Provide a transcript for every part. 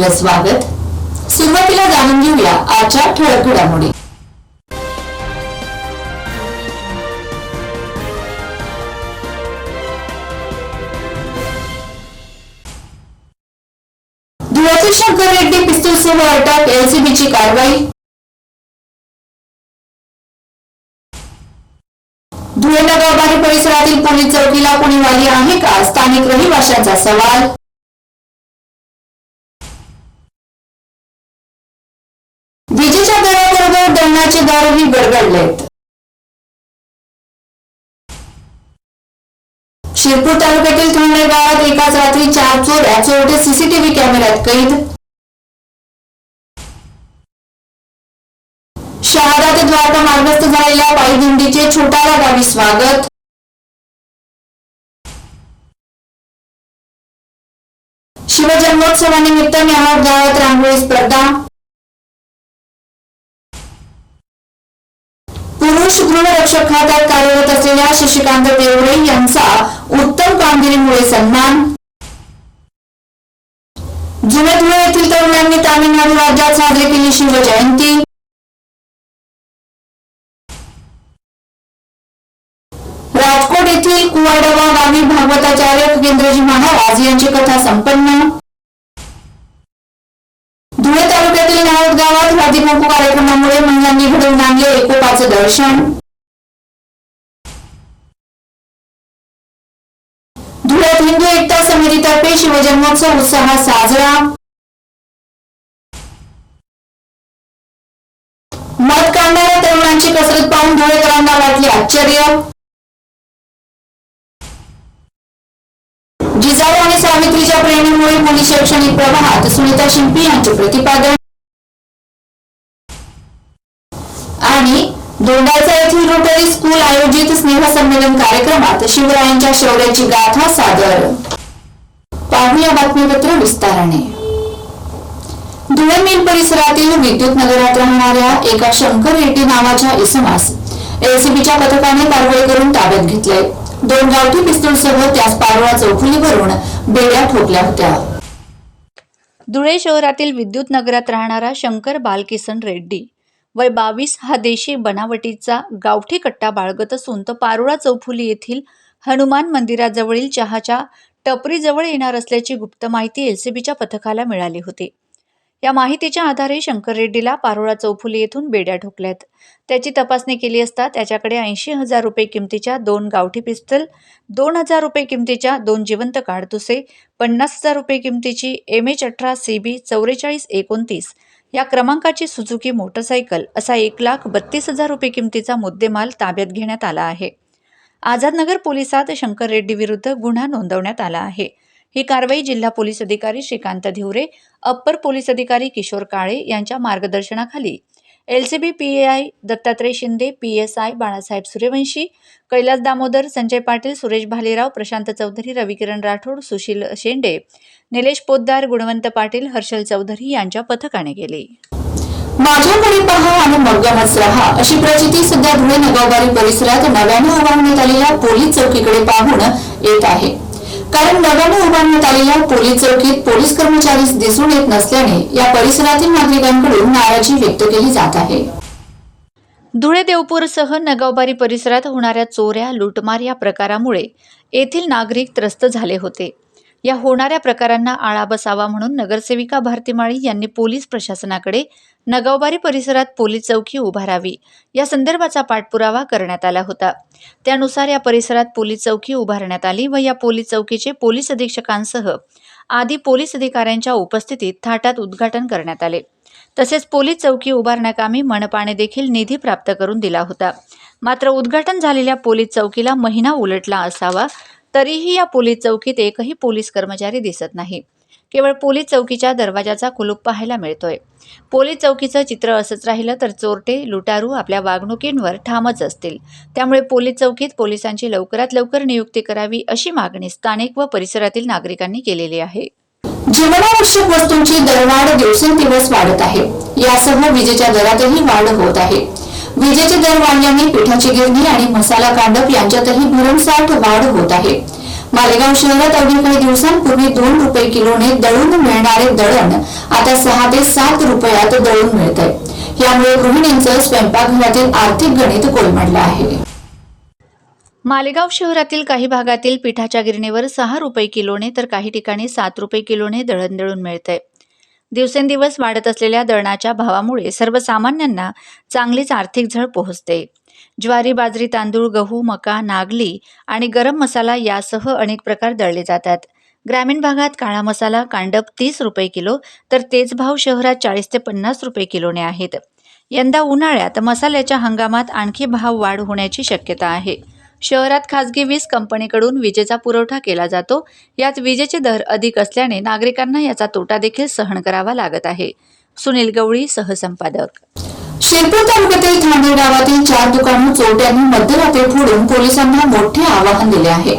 आपलं स्वागत. सुरुवातीला जाणून घेऊया आजच्या ठळक घडामोडी. धुळ्याचे शंकर रेड्डी पिस्तूलसह अटक एलसीबीची कारवाई. धुळे नगरपालिका परिसरातील पोलीस चौकीला कोणी वाली आहे का? स्थानिक रहिवाशांचा सवाल. दराबरोबर दारही गडगडलेत शिरपूर तालुक्यातील थोंडे गावात एकाच रात्री चार चोऱ्या चोरटे सीसीटीव्ही कॅमेऱ्यात कैद. शहादा ते द्वारका मार्गस्थ झालेल्या पायदिंडीचे छोटाला गावी स्वागत. शिवजन्मोत्सवानिमित्त मेहाड गावात रांगोळी स्पर्धा. पुरुष खात्यात कार्यरत असलेल्या शशिकांत देवरे यांचा उत्तम कामगिरीमुळे सन्मान. जुने धुळे येथील तरुणांनी तामिळनाडू राज्यात साजरी केली शिवजयंती राजकोट येथील कुवाडवा गावी भागवताचार्य केंद्रजी महाराज यांची कथा संपन्न. धुळे तालुक्यातील नाळद गावात हळदी कुंकू कार्यक्रमामुळे महिलांनी घडवून आणले एकोपाचं दर्शन. समितीतर्फे शिवजन्मोत्सव उत्साहात साजरा. मत काढणाऱ्या तरुणांची कसरत पाहून धुळेकरांना वाटले आश्चर्य. जिजाऊ आणि सावित्रीच्या प्रेरणेमुळे मुली शैक्षणिक प्रवाहात सुनीता शिंपी यांचे प्रतिपादन. आणि दोंडाचा येथील रोटरी स्कूल आयोजित स्नेहसंमेलन कार्यक्रमात शिवरायांच्या शौर्याची गाथा सादर. पाहूया बातमीपत्र विस्ताराने. धुळे मिल परिसरातील विद्युत नगरात राहणाऱ्या एका शंकर रेड्डी नावाच्या इसमास एलसीबीच्या पथकाने कारवाई करून ताब्यात घेतले दोन गावठी पिस्तूलसह त्यास पारोळा चौफुलीवरून बेड्या ठोकल्या होत्या. धुळे शहरातील विद्युत नगरात राहणारा शंकर बालकिसन रेड्डी वय बावीस हा देशी बनावटीचा गावठी कट्टा बाळगत असून तो पारोळा चौफुली येथील हनुमान मंदिराजवळील चहाच्या टपरीजवळ येणार असल्याची गुप्त माहिती एलसीबीच्या पथकाला मिळाली होती. या माहितीच्या आधारे शंकर रेड्डीला पारोळा चौफुली येथून बेड्या ठोकल्यात. त्याची तपासणी केली असता त्याच्याकडे ऐंशी हजार रुपये किमतीच्या दोन गावठी पिस्तल दोन हजार रुपये किमतीच्या दोन जिवंत काडतुसे पन्नास हजार रुपये किमतीची एम एच अठरा सी बी चौवेचाळीस एकोणतीस या क्रमांकाची सुझुकी मोटरसायकल असा एक लाख बत्तीस हजार रुपये किमतीचा मुद्देमाल ताब्यात घेण्यात आला आहे. आझादनगर पोलिसात शंकर रेड्डी विरुद्ध गुन्हा नोंदवण्यात आला आहे. ही कारवाई जिल्हा पोलीस अधिकारी श्रीकांत धिवरे अप्पर पोलीस अधिकारी किशोर काळे यांच्या मार्गदर्शनाखाली. L C B P A I Dattatray Shinde P S I Balasaheb Suryavanshi Kailas Damodar Sanjay Patil Suresh Bhalerao Prashant Chaudhari Ravikiran Rathod Sushil Shende Nilesh Poddar Gunwant Patil Harshal Chaudhari यांच्या पथकाने केली. माझ्याकडे पहा आणि मग्गमच राहा. अशी प्रचिती सध्या धुळे नगावबारी परिसरात नव्याने उभारण्यात आलेल्या पोलीस चौकीकडे पाहून येत आहे. कारण नव्याने उभारण्यात आलेल्या पोलीस चौकीत पोलीस कर्मचारी दिसून येत नसल्याने या परिसरातील नागरिकांकडून नाराजी व्यक्त केली जात आहे. धुळे देवपूरसह नगावबारी परिसरात होणाऱ्या चोऱ्या लुटमार या प्रकारामुळे येथील नागरिक त्रस्त झाले होते. या होणाऱ्या प्रकारांना आळा बसावा म्हणून नगरसेविका भारती माळी यांनी पोलीस प्रशासनाकडे नगावबारी परिसरात पोलीस चौकी उभारावी या संदर्भाचा पाठपुरावा करण्यात आला होता. त्यानुसार या परिसरात पोलीस चौकी उभारण्यात आली व या पोलीस चौकीचे पोलीस अधीक्षकांसह आदी पोलीस अधिकाऱ्यांच्या उपस्थितीत थाटात उद्घाटन करण्यात आले. तसेच पोलीस चौकी उभारण्याकामी मनपाने देखील निधी प्राप्त करून दिला होता. मात्र उद्घाटन झालेल्या पोलीस चौकीला महिना उलटला असावा तरीही या पोलीस चौकीत एकही पोलीस कर्मचारी दिसत नाही. केवळ पोलीस चौकीच्या दरवाजाचा कुलूप पाहायला मिळतोय. पोलीस चौकीचं चित्र असंच राहिलं तर चोरटे लुटारू आपल्या वागणुकींवर ठामच असतील. त्यामुळे पोलीस चौकीत पोलिसांची लवकरात लवकर नियुक्ती करावी अशी मागणी स्थानिक व परिसरातील नागरिकांनी केलेली आहे. जीवनावश्यक वस्तूंची दरवाढ दिवसेंदिवस वाढत आहे. यासह विजेच्या दरातही वाढ होत आहे. विजेचे दर वाढल्याने पिठाची गिरणी आणि मसाला कांडप यांच्यातही भरमसाठ वाढ होत आहे. मालेगाव शहरात अवघी काही दिवसांपूर्वी दोन रुपये किलोने दळून मिळणारे दळण आता सहा ते सात रुपयात दळून मिळत आहे यामुळे गृहिणींचं स्वयंपाकघरातील आर्थिक गणित कोलमडलं आहे. मालेगाव शहरातील काही भागातील पिठाच्या गिरणीवर सहा रुपये किलोने तर काही ठिकाणी सात रुपये किलोने दळण दळून मिळतंय. दिवसेंदिवस वाढत असलेल्या दळणाच्या भावामुळे सर्वसामान्यांना चांगलीच आर्थिक झळ पोहोचते. ज्वारी बाजरी तांदूळ गहू मका नागली आणि गरम मसाला यासह अनेक प्रकार दळले जातात. ग्रामीण भागात काळा मसाला कांडप तीस रुपये किलो तर तेच भाव शहरात चाळीस ते पन्नास रुपये किलोने आहेत. यंदा उन्हाळ्यात मसाल्याच्या हंगामात आणखी भाव वाढ होण्याची शक्यता आहे. शहरात खासगी वीज कंपनीकडून विजेचा पुरवठा केला जातो. यात विजेचे दर अधिक असल्याने नागरिकांना याचा तोटा देखील सहन करावा लागत आहे. सुनील गवळी सहसंपादक. शिरपूर तालुक्यातील थांबे गावातील चार दुकानं चोरट्यांनी मध्यरात्री फोडून पोलिसांना मोठे आवाहन दिले आहे.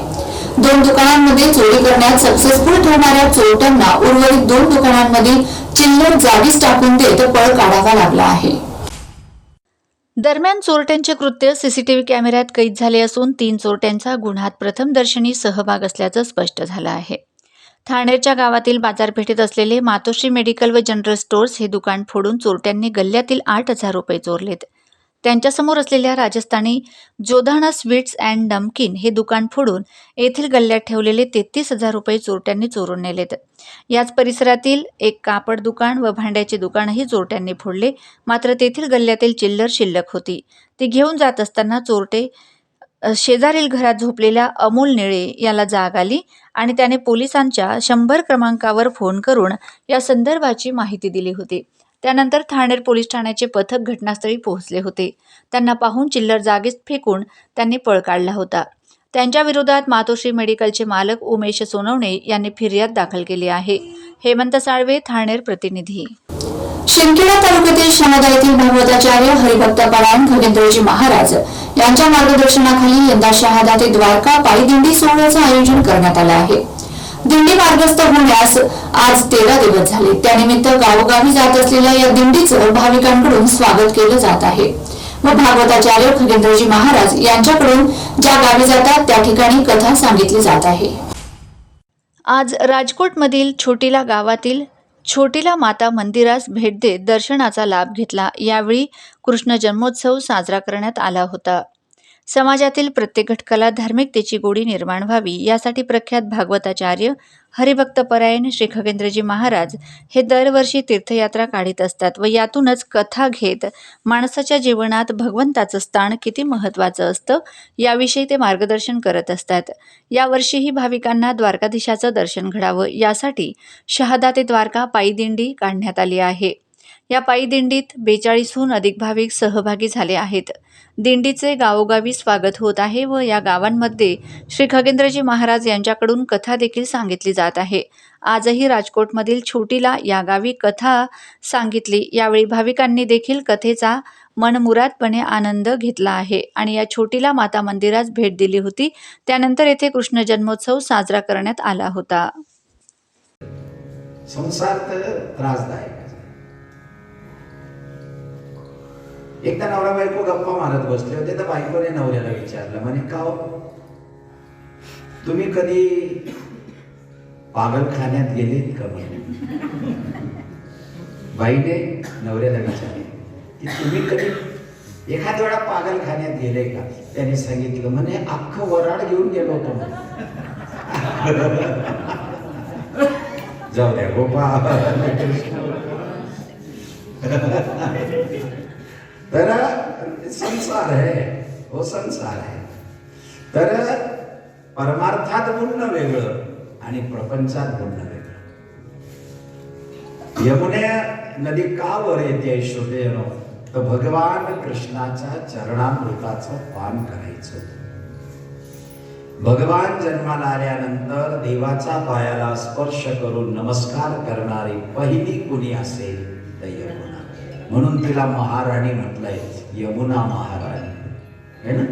दोन दुकानांमध्ये चोरी करण्यात सक्सेसफुल ठरणाऱ्या चोरट्यांना उर्वरित दोन दुकानांमधील चिल्लर जागीच टाकून देत पळ काढावा लागला आहे. दरम्यान चोरट्यांचे कृत्य सीसीटीव्ही कॅमेऱ्यात कैद झाले असून तीन चोरट्यांचा गुन्ह्यात प्रथमदर्शनी सहभाग असल्याचं स्पष्ट झालं आहे. ठाणेरच्या गावातील बाजारपेठेत असलेले मातोश्री मेडिकल व जनरल स्टोअर्स हे दुकान फोडून चोरट्यांनी गल्ल्यातील आठ हजार रुपये चोरलेत. त्यांच्यासमोर असलेल्या राजस्थानी जोधाणा स्वीट्स अँड नमकीन हे दुकान फोडून येथील गल्ल्यात ठेवलेले तेहतीस हजार रुपये चोरट्यांनी चोरून नेलेत. याच परिसरातील एक कापड दुकान व भांड्याचे दुकानही चोरट्यांनी फोडले मात्र तेथील गल्ल्यातील चिल्लर शिल्लक होती. ती घेऊन जात असताना चोरटे शेजारील घरात झोपलेल्या अमोल निळे याला जाग आली आणि त्याने पोलिसांच्या शंभर क्रमांकावर फोन करून या संदर्भाची माहिती दिली होती. त्यानंतर ठाणेर पोलीस ठाण्याचे पथक घटनास्थळी पोहोचले होते. त्यांना पाहून चिल्लर जागीच फेकून त्यांनी पळ काढला होता. त्यांच्या विरोधात मातोश्री मेडिकलचे मालक उमेश सोनवणे यांनी फिर्याद दाखल केली आहे. हेमंत साळवे ठाणेर प्रतिनिधी. शिंदखेडा तालुक्यातील शहादा भगवताचार्य हरिभक्त परायण खगेंद्रजी महाराज यांच्या मार्गदर्शनाखाली यंदा शहादा ते द्वारका पायी दिंडी सोहळ्याचं आयोजन करण्यात आलं आहे. दिंडी मार्गस्थ होण्यास आज तेरा दिवस झाले. त्यानिमित्त गावोगावी जात असलेल्या या दिंडीचं भाविकांकडून स्वागत केलं जात आहे. व भागवताचार्य खगेंद्रजी महाराज यांच्याकडून ज्या गावी जातात त्या ठिकाणी कथा सांगितली जात आहे. आज राजकोटमधील छोटीला गावातील छोटीला माता मंदिरास भेट देत दर्शनाचा लाभ घेतला. यावेळी कृष्ण जन्मोत्सव साजरा करण्यात आला होता. समाजातील प्रत्येक घटकाला धार्मिकतेची गोडी निर्माण व्हावी यासाठी प्रख्यात भागवताचार्य हरिभक्तपरायण श्री खगेंद्रजी महाराज हे दरवर्षी तीर्थयात्रा काढीत असतात व यातूनच कथा घेत माणसाच्या जीवनात भगवंताचं स्थान किती महत्त्वाचं असतं याविषयी ते मार्गदर्शन करत असतात. यावर्षीही भाविकांना द्वारकाधीशाचं दर्शन घडावं यासाठी शहादा ते द्वारका पायी दिंडी काढण्यात आली आहे. या पायी दिंडीत बेचाळीसहून अधिक भाविक सहभागी झाले आहेत. दिंडीचे गावोगावी स्वागत होत आहे व या गावांमध्ये श्री खगेंद्रजी महाराज यांच्याकडून कथा देखील सांगितली जात आहे. आजही राजकोटमधील छोटीला या गावी कथा सांगितली. यावेळी भाविकांनी देखील कथेचा मनमुरादपणे आनंद घेतला आहे आणि या छोटीला माता मंदिरास भेट दिली होती. त्यानंतर येथे कृष्ण जन्मोत्सव साजरा करण्यात आला होता. संसार तर त्रासदायक एकदा नवरा बायको गप्पा मारत बसले होते तर बायकोने नवऱ्याला विचारलं म्हणे का हो? तुम्ही कधी पागलखान्यात गेलेत का म्हणे? बाईने नवऱ्याला विचारले की तुम्ही कधी एखाद वेळा पागलखान्यात गेले का? त्याने सांगितलं म्हणे अख्खं वराड घेऊन गेलो होतो जाऊ द्या हो गोपाळ तर संसार है हो संसार आहे तर परमार्थात बोलणं वेगळं आणि प्रपंचात बोलणं वेगळं। यमुने नदी का वर येते श्रोतेनो तर भगवान कृष्णाच्या चरणामृताचं पान करायचं। भगवान जन्माला आल्यानंतर देवाचा पायाला स्पर्श करून नमस्कार करणारी पहिली कुणी असेल म्हणून तिला महाराणी म्हटलंय यमुना महाराणी. है ना?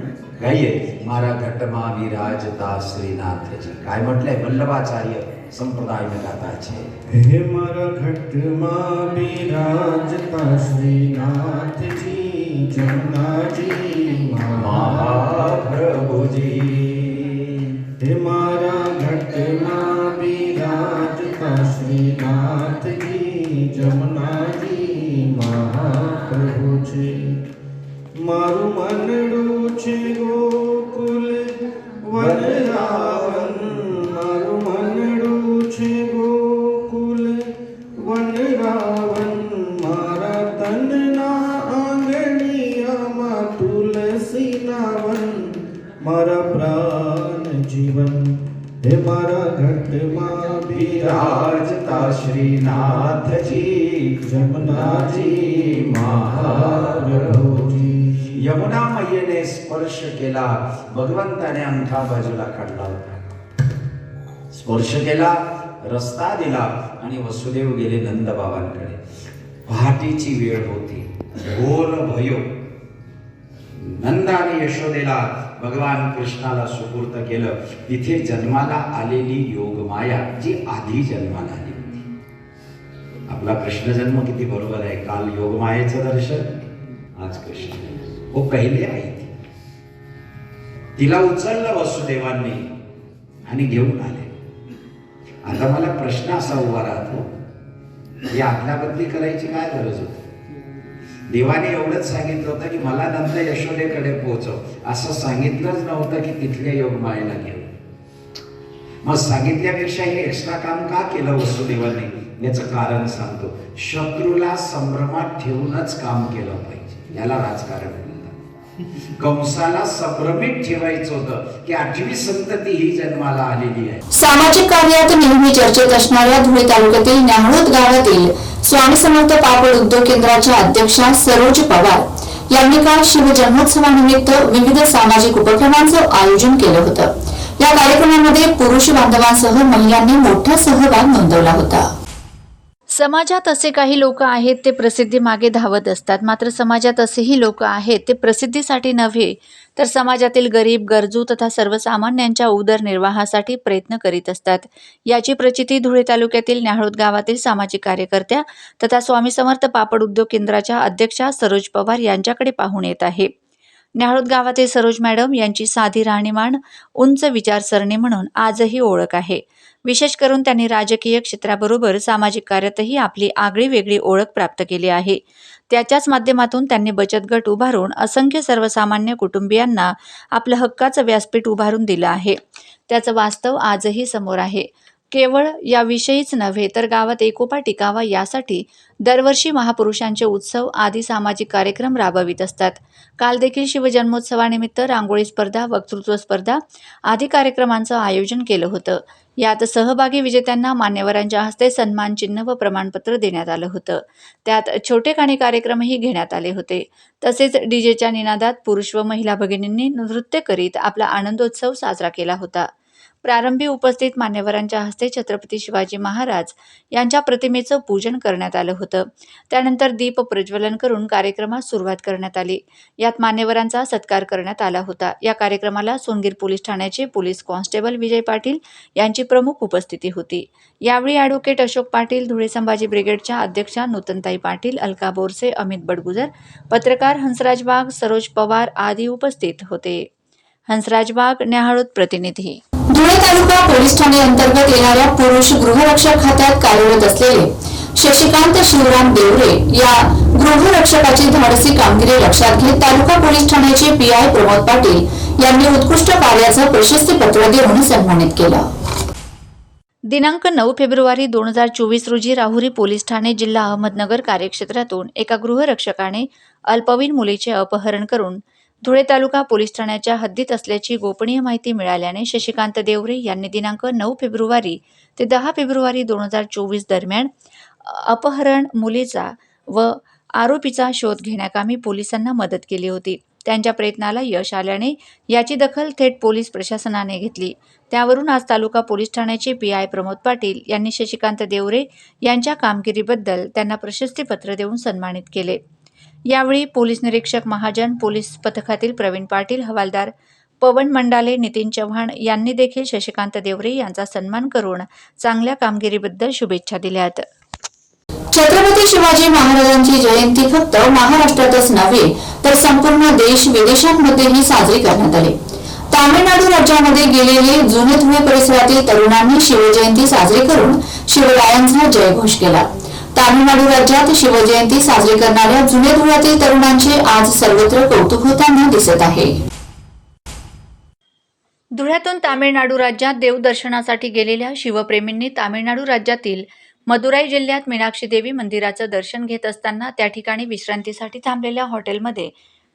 काही आहे. मारा घट महाविराजता श्रीनाथजी. काय म्हटलंय? वल्लभाचार्य संप्रदाय में गाताचे. हे मारा घट महाविराजता श्रीनाथजी जमुनाजी महाप्रभुजी. हे मारा घट श्रीनाथ जी जमुनाजी છે. મારું મનડું છે ગોકુલ विराजता श्रीनाथ जी जमुना जी महाजी यमुना मैयेने स्पर्श केला भगवंताने अंगठा बाजूला काढला होता. स्पर्श केला रस्ता दिला आणि वसुदेव गेले नंद बाबांकडे पहाटेची वेळ होती. घोर भयो. नंदाने यशोदेला भगवान कृष्णाला सुपूर्त केलं. तिथे जन्माला आलेली योगमाया जी आधी जन्माला आली होती. आपला कृष्ण जन्म किती बरोबर आहे. काल योगमायेचं दर्शन आज कृष्ण हो पहिले आई ती. तिला उचललं वसुदेवांनी आणि घेऊन आले. आता मला प्रश्न असा उभा राहतो ही आदला करायची काय गरज होती? देवाने एवढंच सांगितलं होतं की मला नंतर यशोदेकडे पोहोचव. असं सांगितलंच नव्हतं की तिथल्या योगमायेला घेऊ मग सांगितल्यापेक्षा हे एक्स्ट्रा काम का केलं वसुदेवाने? याचं कारण सांगतो. शत्रूला संभ्रमात ठेवूनच काम केलं पाहिजे. याला राजकारण म्हणतात. कंसाला संभ्रमित ठेवायचं होतं की आठवी संतती ही जन्माला आलेली आहे. सामाजिक कार्यात नेहमी चर्चेत असणाऱ्या धुळे तालुक्यातील न्याहळोद गावातील स्वामी समर्थ पापड उद्योग केंद्राच्या अध्यक्षा सरोज पवार यांनी काल शिवजन्मोत्सवानिमित्त विविध सामाजिक उपक्रमांचं आयोजन केलं होतं. या कार्यक्रमामध्ये पुरुष बांधवांसह महिलांनी मोठा सहभाग नोंदवला होता. समाजात असे काही लोक आहेत ते प्रसिद्धी मागे धावत असतात. मात्र समाजात असेही लोक आहेत ते प्रसिद्धीसाठी नव्हे तर समाजातील गरीब गरजू तथा सर्वसामान्यांच्या उदरनिर्वाहासाठी प्रयत्न करीत असतात. याची प्रचिती धुळे तालुक्यातील न्याहळोद गावातील सामाजिक कार्यकर्त्या तथा स्वामी समर्थ पापड उद्योग केंद्राच्या अध्यक्षा सरोज पवार यांच्याकडे पाहून येत आहे. न्याहळोद गावातील सरोज मॅडम यांची साधी राहणीमान उंच विचारसरणी म्हणून आजही ओळख आहे. विशेष करून त्यांनी राजकीय क्षेत्राबरोबर सामाजिक कार्यातही आपली आगळी वेगळी ओळख प्राप्त केली आहे. त्याच्याच माध्यमातून त्यांनी बचत गट उभारून असंख्य सर्वसामान्य कुटुंबियांना आपलं हक्काचं व्यासपीठ उभारून दिलं आहे. त्याचं वास्तव आजही समोर आहे. केवळ याविषयीच नव्हे तर गावात एकोपा टिकावा यासाठी दरवर्षी महापुरुषांचे उत्सव आदी सामाजिक कार्यक्रम राबवित असतात. काल देखील शिवजन्मोत्सवानिमित्त रांगोळी स्पर्धा वक्तृत्व स्पर्धा आदी कार्यक्रमांचं आयोजन केलं होतं. यात सहभागी विजेत्यांना मान्यवरांच्या हस्ते सन्मान चिन्ह व प्रमाणपत्र देण्यात आलं होतं. त्यात छोटे खाणी कार्यक्रमही घेण्यात आले होते. तसेच डीजेच्या निनादात पुरुष व महिला भगिनींनी नृत्य करीत आपला आनंदोत्सव साजरा केला होता. प्रारंभी उपस्थित मान्यवरांच्या हस्ते छत्रपती शिवाजी महाराज यांच्या प्रतिमेचं पूजन करण्यात आलं होतं. त्यानंतर दीप प्रज्वलन करून कार्यक्रमास सुरुवात करण्यात आली. यात मान्यवरांचा सत्कार करण्यात आला होता. या कार्यक्रमाला सोनगीर पोलीस ठाण्याचे पोलीस कॉन्स्टेबल विजय पाटील यांची प्रमुख उपस्थिती होती. यावेळी ॲडव्होकेट अशोक पाटील धुळे संभाजी ब्रिगेडच्या अध्यक्षा नूतनताई पाटील अलका बोरसे अमित बडगुजर पत्रकार हंसराज बाग सरोज पवार आदी उपस्थित होते. हंसराज बाग न्याहाळूत प्रतिनिधी. धुळे तालुका पोलीस ठाणे अंतर्गत येणाऱ्या पुरुष गृहरक्षक खात्यात कार्यरत असलेले शशिकांत शिवराम देवरे या गृहरक्षकाची धाडसी कामगिरी लक्षात घेत तालुका पोलीस ठाण्याचे पी आय प्रमोद पाटील यांनी उत्कृष्ट कार्याचं प्रशस्तीपत्र देऊन सन्मानित केलं. दिनांक नऊ फेब्रुवारी दोन हजार चोवीस रोजी राहुरी पोलीस ठाणे जिल्हा अहमदनगर कार्यक्षेत्रातून एका गृहरक्षकाने अल्पवयीन मुलीचे अपहरण करून धुळे तालुका पोलीस ठाण्याच्या हद्दीत असल्याची गोपनीय माहिती मिळाल्याने शशिकांत देवरे यांनी दिनांक नऊ फेब्रुवारी ते दहा फेब्रुवारी दोन हजार चोवीस दरम्यान अपहरण मुलीचा व आरोपीचा शोध घेण्याकामी पोलिसांना मदत केली होती. त्यांच्या प्रयत्नाला यश आल्याने याची दखल थेट पोलीस प्रशासनाने घेतली. त्यावरून आज तालुका पोलीस ठाण्याचे पी आय प्रमोद पाटील यांनी शशिकांत देवरे यांच्या कामगिरीबद्दल त्यांना प्रशस्तीपत्र देऊन सन्मानित केले. यावेळी पोलीस निरीक्षक महाजन पोलीस पथकातील प्रवीण पाटील हवालदार पवन मंडाले नितीन चव्हाण यांनी देखील शशिकांत देवरे यांचा सन्मान करून चांगल्या कामगिरीबद्दल शुभेच्छा दिल्यात छत्रपती शिवाजी महाराजांची जयंती फक्त महाराष्ट्रातच नव्हे तर संपूर्ण देश विदेशांमध्येही साजरी करण्यात आली. तामिळनाडू राज्यामध्ये गेलेले जुने धुळे परिसरातील तरुणांनी शिवजयंती साजरी करून शिवरायांचा जयघोष केला. तामिळनाडू राज्यात शिवजयंती साजरी करणाऱ्या जुन्या धुळ्यातील तरुणांचे आज सर्वत्र कौतुक होताना दिसत आहे. धुळ्यातून तामिळनाडू राज्यात देवदर्शनासाठी गेलेल्या शिवप्रेमींनी तामिळनाडू राज्यातील मदुराई जिल्ह्यात मीनाक्षी देवी मंदिराचं दर्शन घेत असताना त्या ठिकाणी विश्रांतीसाठी थांबलेल्या हॉटेलमध्ये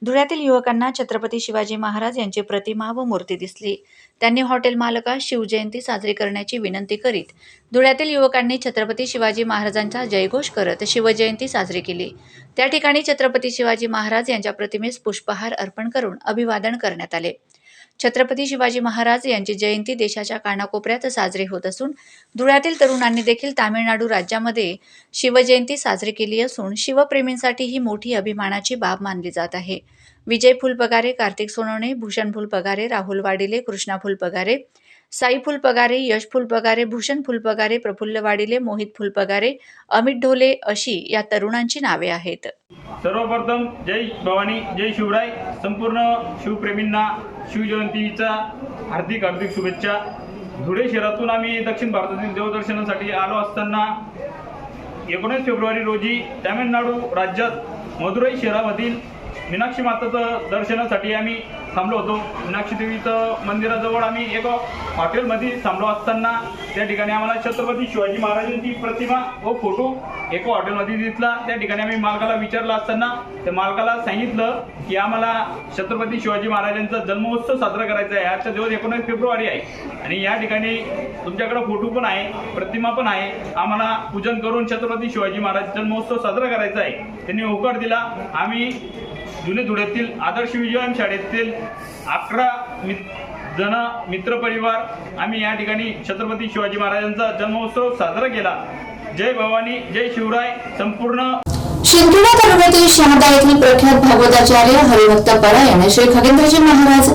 धुळ्यातील युवकांना छत्रपती शिवाजी महाराज यांची प्रतिमा व मूर्ती दिसली. त्यांनी हॉटेल मालकास शिवजयंती साजरी करण्याची विनंती करीत धुळ्यातील युवकांनी छत्रपती शिवाजी महाराजांचा जयघोष करत शिवजयंती साजरी केली. त्या ठिकाणी छत्रपती शिवाजी महाराज यांच्या प्रतिमेस पुष्पहार अर्पण करून अभिवादन करण्यात आले. छत्रपती शिवाजी महाराज यांची जयंती देशाच्या कानाकोपऱ्यात साजरी होत असून धुळ्यातील तरुणांनी देखील तामिळनाडू राज्यामध्ये शिवजयंती साजरी केली असून शिवप्रेमींसाठी ही मोठी अभिमानाची बाब मानली जात आहे. विजय फुलपगारे कार्तिक सोनवणे भूषण फुलपगारे राहुल वाडिले कृष्णा फुलपगारे साई फुलपगारे यश फुलपगारे भूषण फुलपगारे प्रफुल्ल वाडिले मोहित फुलपगारे अमित ढोले अशी या तरुणांची नावे आहेत. सर्वप्रथम जय भवानी जय शिवराय. संपूर्ण शिवप्रेमींना शिवजयंतीचा हार्दिक हार्दिक शुभेच्छा. धुळे शहरातून आम्ही दक्षिण भारतातील देवदर्शनासाठी आलो असताना एकोणीस फेब्रुवारी रोजी तामिळनाडू राज्यात मदुराई शहरामधील मीनाक्षी माताचं दर्शनासाठी आम्ही थांबलो होतो. मीनाक्षी देवीचं मंदिराजवळ आम्ही एका हॉटेलमध्ये थांबलो असताना त्या ठिकाणी आम्हाला छत्रपती शिवाजी महाराजांची प्रतिमा व फोटो एका हॉटेलमध्ये दिसला. त्या ठिकाणी आम्ही मालकाला विचारलं असताना त्या मालकाला सांगितलं की आम्हाला छत्रपती शिवाजी महाराजांचा जन्मोत्सव साजरा करायचा आहे. आजचा दिवस एकोणीस फेब्रुवारी आहे. आणि या ठिकाणी तुमच्याकडे फोटो पण आहे प्रतिमा पण आहे. आम्हाला पूजन करून छत्रपती शिवाजी महाराज जन्मोत्सव साजरा करायचा आहे. त्यांनी होकार दिला. आम्ही जुने धुळ्यातील आदर्श विजयन शाळेतील अकरा मित जण मित्रपरिवार आम्ही या ठिकाणी छत्रपती शिवाजी महाराजांचा जन्मोत्सव साजरा केला. जय भवानी जय शिवराय संपूर्ण शिंदखेडा तालुक्यातील शहादा येथील प्रख्यात भागवताचार्य हरिभक्त परायण श्री खगेंद्रजी महाराज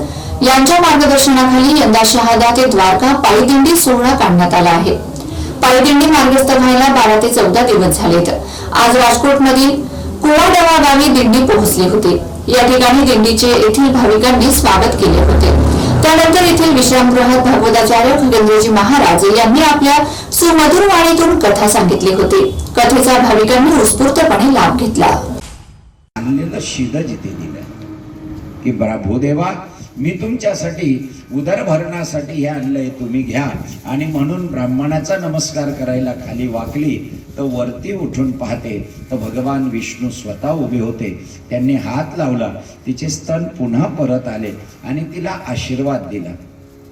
यांच्या मार्गदर्शनाखाली यंदा शहादा ते द्वारका पायीदिंडी सोहळा काढण्यात आला आहे. पायीदिंडी मार्गस्थ व्हायला बारा ते चौदा दिवस झालेत. आज राजकोट मधील कुवाडवा गावी दिंडी पोहोचली होती. या ठिकाणी दिंडीचे येथील भाविकांनी स्वागत केले होते. त्यानंतर येथील विश्रामगृहात भागवताचार्य खगेंद्रजी महाराज यांनी आपल्या सुमधुर वाणीतून कथा सांगितली होती. कथेचा भाविकांनी उत्स्फूर्तपणे लाभ घेतला. आनंदीला शिदा जिथे दिलं की प्रभुदेवा मी तुमच्यासाठी उदरभरणासाठी हे आणलंय तुम्ही घ्या. आणि म्हणून ब्राह्मणाचा नमस्कार करायला खाली वाकली तर वरती उठून पाहते तर भगवान विष्णू स्वतः उभे होते. त्यांनी हात लावला तिचे स्तन पुन्हा परत आले आणि तिला आशीर्वाद दिला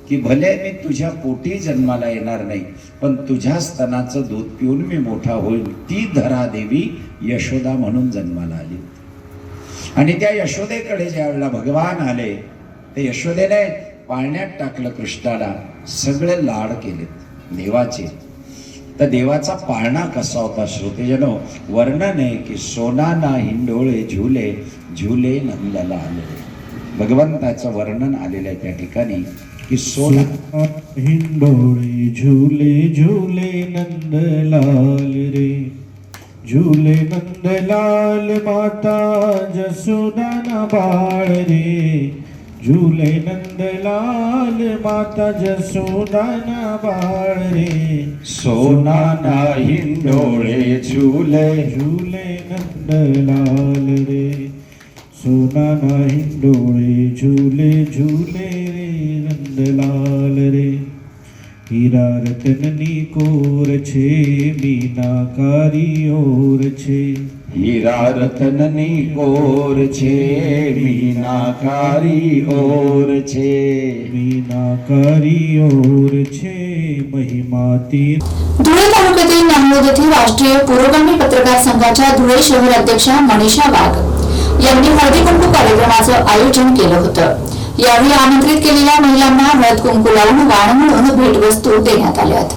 की भले मी तुझ्या पोटी जन्माला येणार नाही पण तुझ्या स्तनाचं दूध पिऊन मी मोठा होईल. ती धरा देवी यशोदा म्हणून जन्माला आली. आणि त्या यशोदेकडे ज्या वेळेला भगवान आले ते यशोदेने पाळण्यात टाकलं कृष्णाला. सगळे लाड केलेत. देवाचे. तर देवाचा पाळणा कसा होता श्रोतेजनो? वर्णन आहे की सोना ना हिंडोळे झुले झुले नंदला आले. भगवंताचं वर्णन आलेलं आहे त्या ठिकाणी की सोना हिंडोळे झुले झुले नंदलाल रे. झुले नंदलाल माता जसोदाना बाळ रे. ઝૂલે નંદલાલ માતા જસોદાના બાળ રે. સોનાના હિંડોળે ઝૂલે. ઝૂલે નંદલાલ રે. સોનાના હિંડોળે ઝૂલે ઝૂલે રે નંદલાલ રે. હીરા રતનની કોર છે મીનાકારી ઓર છે. હીરા રતનની કોર છે મીનાકારી ઓર છે મીનાકારી ઓર છે મહિમાતી धुळे तालुक्यातील नांदोद येथील राष्ट्रीय पुरोगामी पत्रकार संघाच्या धुळे शहर अध्यक्षा मनीषा वाघ यांनी हळदी कुंकू कार्यक्रमाचं आयोजन केलं होतं यावेळी आमंत्रित केलेल्या महिलांना हळद कुंकू लावून वाण म्हणून भेटवस्तू देण्यात आल्यात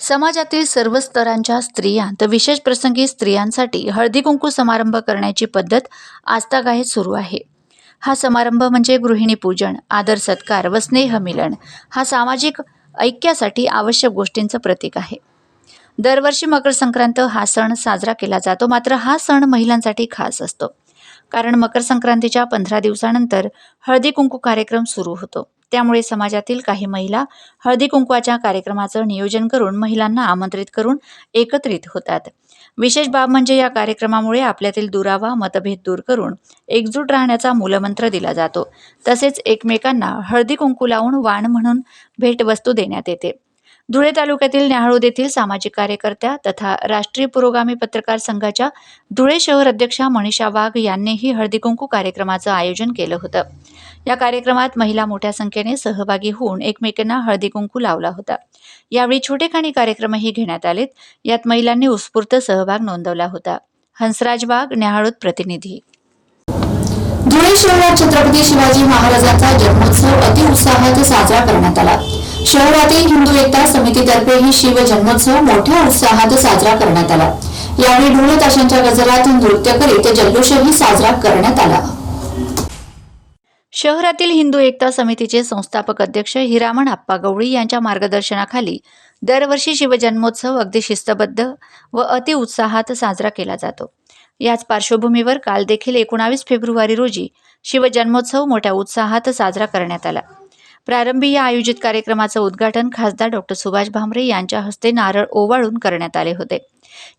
समाजातील सर्व स्तरांच्या स्त्रिया तर विशेष प्रसंगी स्त्रियांसाठी हळदी कुंकू समारंभ करण्याची पद्धत आजतागायत सुरू आहे. हा समारंभ म्हणजे गृहिणी पूजन आदर सत्कार व स्नेहमिलन हा सामाजिक ऐक्यासाठी आवश्यक गोष्टींचं प्रतीक आहे. दरवर्षी मकर संक्रांत हा सण साजरा केला जातो मात्र हा सण महिलांसाठी खास असतो. कारण मकर संक्रांतीच्या पंधरा दिवसानंतर हळदी कुंकू कार्यक्रम सुरू होतो. त्यामुळे समाजातील काही महिला हळदी कुंकवाच्या कार्यक्रमाचं नियोजन करून महिलांना आमंत्रित करून एकत्रित होतात. विशेष बाब म्हणजे या कार्यक्रमामुळे आपल्यातील दुरावा मतभेद दूर करून एकजूट राहण्याचा मूलमंत्र दिला जातो. तसेच एकमेकांना हळदी कुंकू लावून वाण म्हणून भेटवस्तू देण्यात येते. धुळे तालुक्यातील न्याहाळूद येथील सामाजिक कार्यकर्त्या तथा राष्ट्रीय पुरोगामी पत्रकार संघाच्या धुळे शहर अध्यक्षा मनीषा वाघ यांनीही हळदीकुंकू कार्यक्रमाचं आयोजन केलं होतं. या कार्यक्रमात महिला मोठ्या संख्येने सहभागी होऊन एकमेकांना हळदीकुंकू लावला होता. यावेळी छोटेखानी कार्यक्रमही घेण्यात आलेत. यात महिलांनी उत्स्फूर्त सहभाग नोंदवला होता. हंसराज वाघ न्याहाळूद प्रतिनिधी. धुळे शहरात छत्रपती शिवाजी महाराजांचा जन्मोत्सव अतिउत्साहात साजरा करण्यात आला. शहरातील हिंदू एकता समितीतर्फे ही शिव जन्मोत्सव मोठ्या उत्साहात साजरा करण्यात आला. यावेळी ढोल ताशांच्या गजरात नृत्य करीत जल्लोषही साजरा करण्यात आला. शहरातील हिंदू एकता समितीचे संस्थापक अध्यक्ष हिरामण आप्पा गवळी यांच्या मार्गदर्शनाखाली दरवर्षी शिवजन्मोत्सव अगदी शिस्तबद्ध व अतिउत्साहात साजरा केला जातो. याच पार्श्वभूमीवर काल देखील एकोणावीस फेब्रुवारी रोजी शिवजन्मोत्सव मोठ्या उत्साहात साजरा करण्यात आला. प्रारंभी या आयोजित कार्यक्रमाचं उद्घाटन खासदार डॉक्टर सुभाष भामरे यांच्या हस्ते नारळ ओवाळून करण्यात आले होते.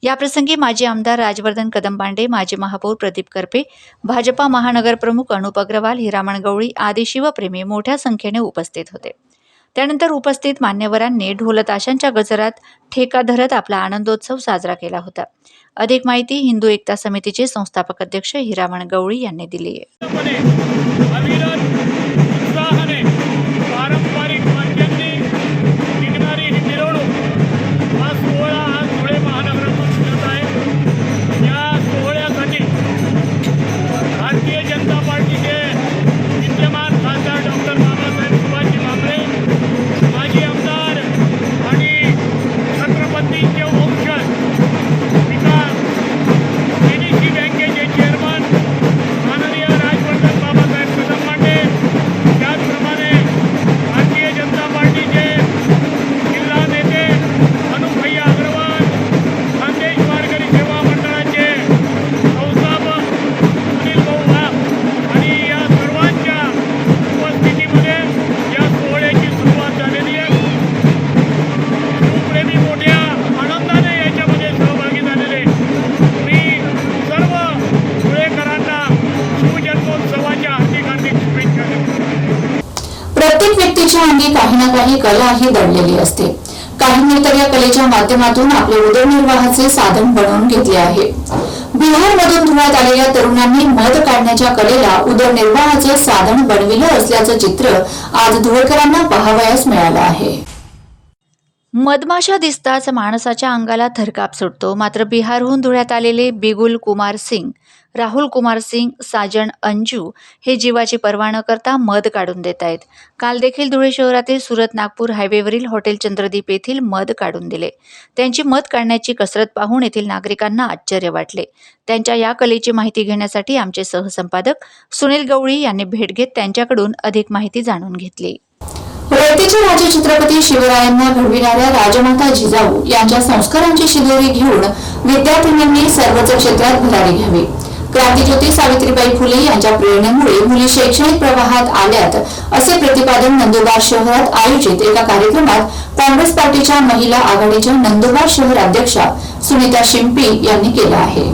याप्रसंगी माजी आमदार राजवर्धन कदमबांडे माजी महापौर प्रदीप करपे भाजपा महानगर प्रमुख अनुप अग्रवाल हिरामण गवळी आदी शिवप्रेमी मोठ्या संख्येने उपस्थित होते. त्यानंतर उपस्थित मान्यवरांनी ढोलताशांच्या गजरात ठेका धरत आपला आनंदोत्सव साजरा केला होता. अधिक माहिती हिंदू एकता समितीचे संस्थापक अध्यक्ष हिरामण गवळी यांनी दिली आहे. व्यक्तीच्या अंगी काही ना काही कला ही दडलेली असते. काहींनी तर या कलेच्या माध्यमातून आपले उदरनिर्वाहाचे साधन बनवून घेतले आहे. बिहारमधून धुळ्यात आलेल्या तरुणांनी मध काढण्याच्या कलेला उदरनिर्वाहाचे साधन बनविलं असल्याचं चित्र आज धुळेकरांना पाहावयास मिळालं आहे. मधमाशा दिसताच माणसाच्या अंगाला थरकाप सुटतो. मात्र बिहारहून धुळ्यात आलेले बिगुल कुमार सिंग राहुल कुमार सिंग साजन अंजू हे जीवाची पर्वा न करता मध काढून देत आहेत. काल देखील धुळे शहरातील सुरत नागपूर हायवेवरील हॉटेल चंद्रदीप येथील मध काढून दिले. त्यांची मध काढण्याची कसरत पाहून येथील नागरिकांना आश्चर्य वाटले. त्यांच्या या कलेची माहिती घेण्यासाठी आमचे सहसंपादक सुनील गवळी यांनी भेट घेत त्यांच्याकडून अधिक माहिती जाणून घेतली. रयतेचे राजे छत्रपती शिवरायांना घडविणाऱ्या राजमाता जिजाऊ यांच्या संस्कारांची शिदोरी घेऊन विद्यार्थिनींनी सर्वच क्षेत्रात भरारी घ्यावी. क्रांतीज्योती सावित्रीबाई फुले यांच्या प्रेरणेमुळे मुली शैक्षणिक प्रवाहात आल्यात असे प्रतिपादन नंदुरबार शहरात आयोजित एका कार्यक्रमात काँग्रेस पार्टीच्या महिला आघाडीच्या नंदुरबार शहर अध्यक्षा सुनीता शिंपी यांनी केलं आहे.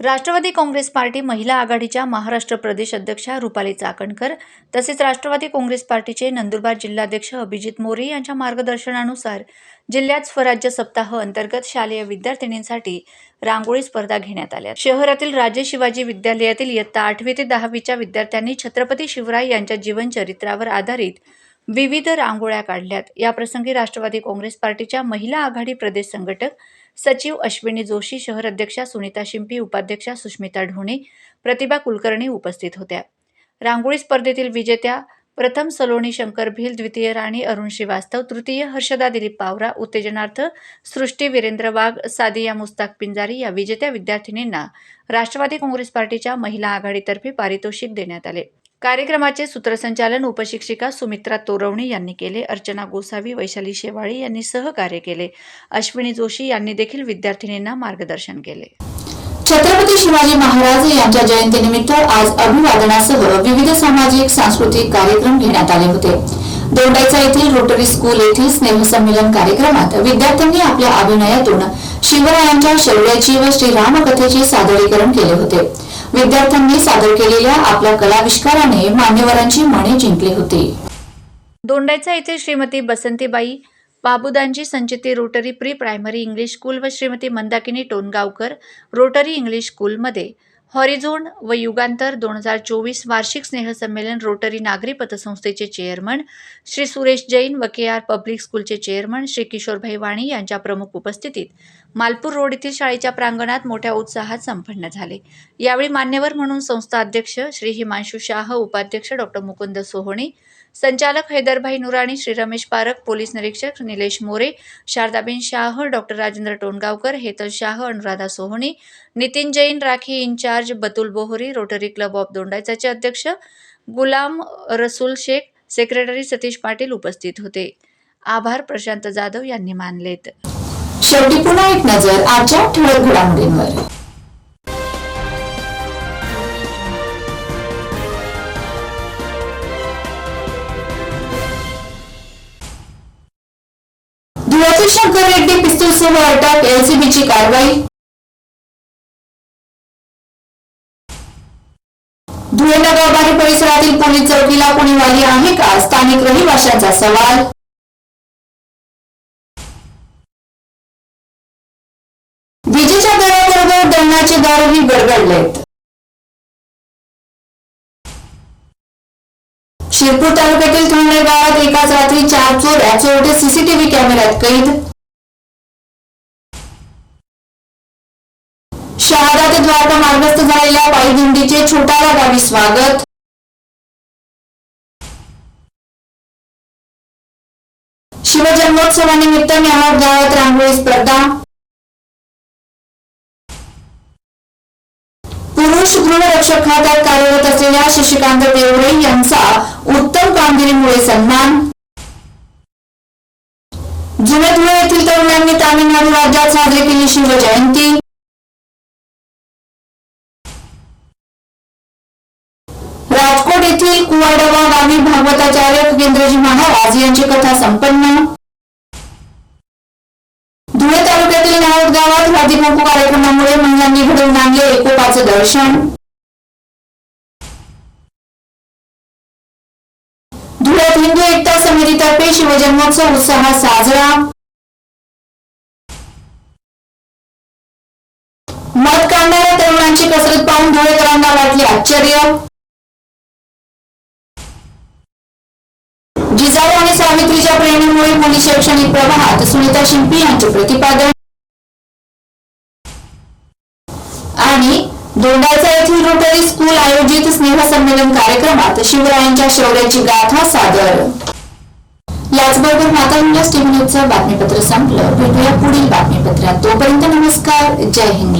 राष्ट्रवादी काँग्रेस पार्टी महिला आघाडीच्या महाराष्ट्र प्रदेश अध्यक्षा रुपाली चाकणकर तसेच राष्ट्रवादी काँग्रेस पार्टीचे नंदुरबार जिल्हाध्यक्ष अभिजित मोरे यांच्या मार्गदर्शनानुसार जिल्ह्यात स्वराज्य सप्ताह अंतर्गत शालेय विद्यार्थिनींसाठी रांगोळी स्पर्धा घेण्यात आल्या. शहरातील राजे शिवाजी विद्यालयातील इयत्ता आठवी ते दहावीच्या विद्यार्थ्यांनी छत्रपती शिवराय यांच्या जीवनचरित्रावर आधारित विविध रांगोळ्या काढल्यात. याप्रसंगी राष्ट्रवादी काँग्रेस पार्टीच्या महिला आघाडी प्रदेश संघटक सचिव अश्विनी जोशी शहर अध्यक्षा सुनीता शिंपी उपाध्यक्षा सुष्मिता ढोणे प्रतिभा कुलकर्णी उपस्थित होत्या. रांगोळी स्पर्धेतील विजेत्या प्रथम सलोनी शंकर भिल द्वितीय राणी अरुण श्रीवास्तव तृतीय हर्षदा दिलीप पावरा उत्तेजनार्थ सृष्टी वीरेंद्र वाघ सादिया मुस्ताक पिंजारी या विजेत्या विद्यार्थिनींना राष्ट्रवादी काँग्रेस पार्टीच्या महिला आघाडीतर्फे पारितोषिक देण्यात आले. कार्यक्रमाचे सूत्रसंचालन उपशिक्षिका सुमित्रा तोरवणे यांनी केले अर्चना गोसावी वैशाली शेवाळे यांनी सहकार्य केले. अश्विनी जोशी यांनी देखील विद्यार्थिनींना मार्गदर्शन केले. छत्रपती शिवाजी महाराज यांच्या जयंतीनिमित्त आज अभिवादनासह विविध सामाजिक सांस्कृतिक कार्यक्रम घेण्यात आले होते. दोंडाईचा येथील रोटरी स्कूल येथील स्नेहसंमेलन कार्यक्रमात विद्यार्थ्यांनी आपल्या अभिनयातून शिवरायांच्या शौर्याची व श्रीरामकथेचे सादरीकरण केले होते. विद्यार्थ्यांनी सादर केलेल्या आपल्या कलाविष्काराने मान्यवरांची मने जिंकली होती. दोंडाईचा येथे Shrimati Basantibai Babudanji Sanchiti Rotary pre primary English school व श्रीमती मंदाकिनी टोनगावकर रोटरी इंग्लिश स्कूलमध्ये हॉरिझोन व युगांतर दोन हजार चोवीस वार्षिक स्नेहसंमेलन रोटरी नागरी पतसंस्थेचे चेअरमन श्री सुरेश जैन व के आर पब्लिक स्कूलचे चेअरमन श्री किशोरभाई वाणी यांच्या प्रमुख उपस्थितीत मालपूर रोड येथील शाळेच्या प्रांगणात मोठ्या उत्साहात संपन्न झाले. यावेळी मान्यवर म्हणून संस्था अध्यक्ष श्री हिमांशू शाह उपाध्यक्ष डॉक्टर मुकुंद सोहोणे संचालक हैदरभाई नुराणी श्री रमेश पारख पोलीस निरीक्षक Nilesh More Shardaben Shah doctor Rajendra Tongaonkar Hetal Shah Anuradha Sohani Nitin Jain Rakhi in charge Batul Bohari Rotary Club of दोंडायचाचे अध्यक्ष गुलाम रसूल शेख सेक्रेटरी सतीश पाटील उपस्थित होते. आभार प्रशांत जाधव यांनी मानलेत. शेवटी पुन्हा एक नजर आजच्या ठळक घडामोडींवर. धुळ्याचे शंकर रेड्डी पिस्तूलसह अटक एलसीबीची कारवाई. धुळे नगरबारी परिसरातील पोलीस चौकीला कोणी वाली आहे का? स्थानिक रहिवाशांचा सवाल. विजेच्या दराबरोबर दळणाचे दरही गडगडलेत. शिरपूर तालुक्यातील थोंडे गावात एकाच रात्री चार चोर चोरटे सीसीटीव्ही कॅमेऱ्यात कैद. शहादा ते द्वारका मार्गस्थ झालेल्या पायदिंडीचे छोटाला गावी स्वागत. शिवजन्मोत्सवानिमित्त न्याहाळ गावात रांगोळी स्पर्धा. पुरुष खात्यात कार्यरत असलेल्या शशिकांत देवरे यांचा उत्तम कामगिरीमुळे सन्मान. जुने धुळे येथील तरुणांनी तामिळनाडू राज्यात साजरी केली शिवजयंती राजकोट येथील कुवाडवा गावी भागवताचार्य केंद्रजी महाराज यांची कथा संपन्न. धुळे तालुक्यातील नाळद गावात हळदी कुंकू कार्यक्रमामुळे महिलांनी घडवून आणले एकोपाचं दर्शन. समितीतर्फे शिवजन्मोत्सव उत्साहात साजरा. मत काढणाऱ्या तरुणांची कसरत पाहून धुळेकरांना वाटले आश्चर्य. जिजाऊ आणि सावित्रीच्या प्रेरणेमुळे मुली शैक्षणिक प्रवाहात सुनीता शिंपी यांचे प्रतिपादन. आणि दोंडाचा येथील रोटरी स्कूल आयोजित स्नेहसंमेलन कार्यक्रमात शिवरायांच्या शौर्याची गाथा सादर. याचबरोबर माता इंडिया टीव्ही न्यूजचं बातमीपत्र संपलं. भेटूया पुढील बातमीपत्रात. तोपर्यंत नमस्कार. जय हिंद